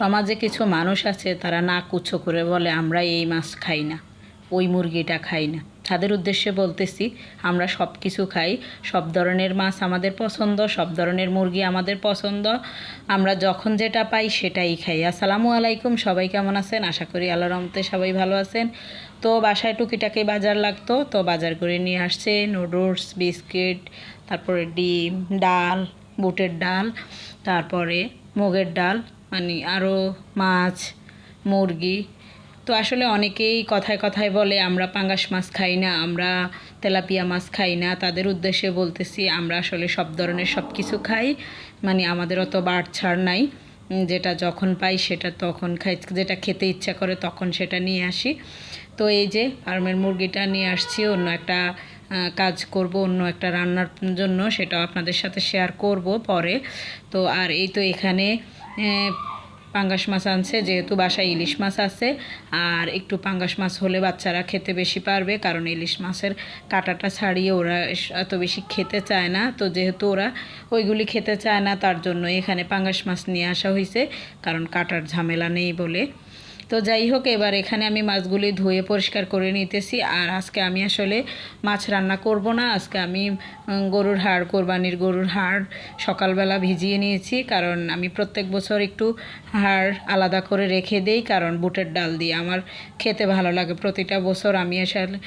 সমাজে কিছু মানুষ আছে, তারা না কুচ্ছো করে বলে, আমরা এই মাছ খাই না, ওই মুরগিটা খাই না। তাদের উদ্দেশ্যে বলতেছি, আমরা সব কিছু খাই, সব ধরনের মাছ আমাদের পছন্দ, সব ধরনের মুরগি আমাদের পছন্দ, আমরা যখন যেটা পাই সেটাই খাই। আসসালামু আলাইকুম, সবাই কেমন আছেন? আশা করি আল্লাহ রহমতে সবাই ভালো আছেন। তো বাসায় টুকিটাকি বাজার লাগতো, তো বাজার করে নিয়ে আসছে, নুডলস, বিস্কিট, তারপরে ডিম, ডাল, বুটের ডাল, তারপরে মুগের ডাল মানে আরও মাছ, মুরগি। তো আসলে অনেকেই কথায় কথায় বলে, আমরা পাঙ্গাস মাছ খাই না, আমরা তেলাপিয়া মাছ খাই না। তাদের উদ্দেশ্যে বলতেছি, আমরা আসলে সব ধরনের সব কিছু খাই। মানে আমাদের অত বাড় ছাড় নাই। যেটা যখন পাই সেটা তখন খাই, যেটা খেতে ইচ্ছা করে তখন সেটা নিয়ে আসি। তো এই যে, ফার্মের মুরগিটা নিয়ে আসছি, অন্য একটা কাজ করব অন্য একটা রান্নার জন্য, সেটাও আপনাদের সাথে শেয়ার করব পরে। তো আর এই তো এখানে পাঙ্গাস মাছ আনছে, যেহেতু বাসায় ইলিশ মাছ আছে, আর একটু পাঙ্গাস মাছ হলে বাচ্চারা খেতে বেশি পারবে, কারণ ইলিশ মাছের কাঁটাটা ছাড়িয়ে ওরা এত বেশি খেতে চায় না। তো যেহেতু ওরা ওইগুলি খেতে চায় না, তার জন্য এখানে পাঙ্গাস মাছ নিয়ে আসা হয়েছে কারণ কাটার ঝামেলা নেই বলে। তো যাই হোক, এবার এখানে আমি মাছগুলি ধুয়ে পরিষ্কার করে নিতেছি। আর আজকে আমি আসলে মাছ রান্না করব না। আজকে আমি গরুর হাড়, কোরবানির গরুর হাড় সকালবেলা ভিজিয়ে নিয়েছি। কারণ আমি প্রত্যেক বছর একটু হাড় আলাদা করে রেখে দেই। কারণ বুটের ডাল দিয়ে আমার খেতে ভালো লাগে। প্রতিটা বছর আমি আসলে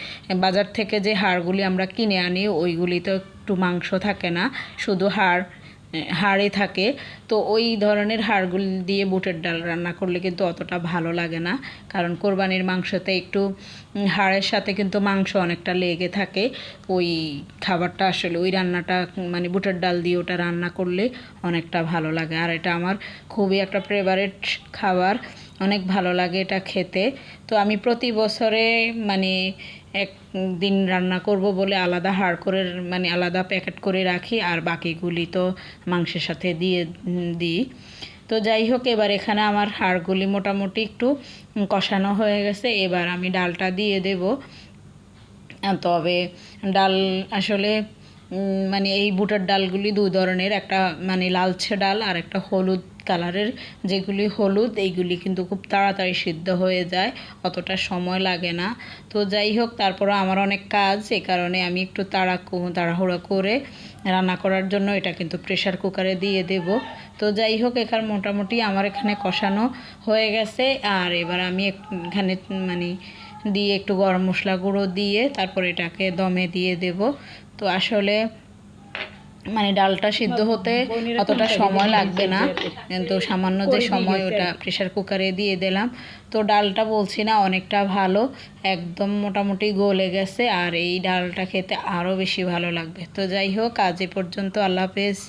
বাজার থেকে যে হাড়গুলি আমরা কিনে আনি ওইগুলি তো একটু মাংস থাকে না। শুধু হাড় হাড়ে থাকে। তো ওই ধরনের হাড়গুলি দিয়ে বুটের ডাল রান্না করলে কিন্তু অতটা ভালো লাগে না। কারণ কোরবানির মাংসতে একটু হাড়ের সাথে কিন্তু মাংস অনেকটা লেগে থাকে। ওই খাবারটা আসলে, ওই রান্নাটা মানে বুটের ডাল দিয়ে ওটা রান্না করলে অনেকটা ভালো লাগে। আর এটা আমার খুবই একটা ফেভারেট খাবার। অনেক ভালো লাগে এটা খেতে। তো আমি প্রতি বছরে মানে এক দিন রান্না করব বলে আলাদা হাড় করে মানে আলাদা প্যাকেট করে রাখি আর বাকিগুলি তো মাংসের সাথে দিয়ে দিই। তো যাই হোক, এবার এখানে আমার হাড়গুলি মোটামুটি একটু কষানো হয়ে গেছে। এবার আমি ডালটা দিয়ে দেব। তবে ডাল আসলে মানে এই বুটার ডালগুলি দু ধরনের, একটা মানে লালচে ডাল আর একটা হলুদ কালারের যেগুলি হলুদ, এইগুলি কিন্তু খুব তাড়াতাড়ি সিদ্ধ হয়ে যায়, অতটা সময় লাগে না। তো যাই হোক তারপরে আমার অনেক কাজ এই কারণে আমি একটু তাড়া তাড়াহুড়ো করে রান্না করার জন্য এটা কিন্তু প্রেশার কুকারে দিয়ে দেব। তো যাই হোক, এখানে মোটামুটি আমার এখানে কষানো হয়ে গেছে, আর এবার আমি এখানে মানে দিয়ে একটু গরম মশলা গুঁড়ো দিয়ে তারপর এটাকে দমে দিয়ে দেব। তো আসলে মানে ডালটা সিদ্ধ হতে অতটা সময় লাগবে না। কিন্তু সামান্য যে সময় ওটা প্রেশার কুকারে দিয়ে দিলাম। তো ডালটা বলছি না অনেকটা ভালো একদম মোটামুটি গলে গেছে। আর এই ডালটা খেতে আরও বেশি ভালো লাগবে। তো যাই হোক আজ এ পর্যন্ত আল্লাহ হাফেজ।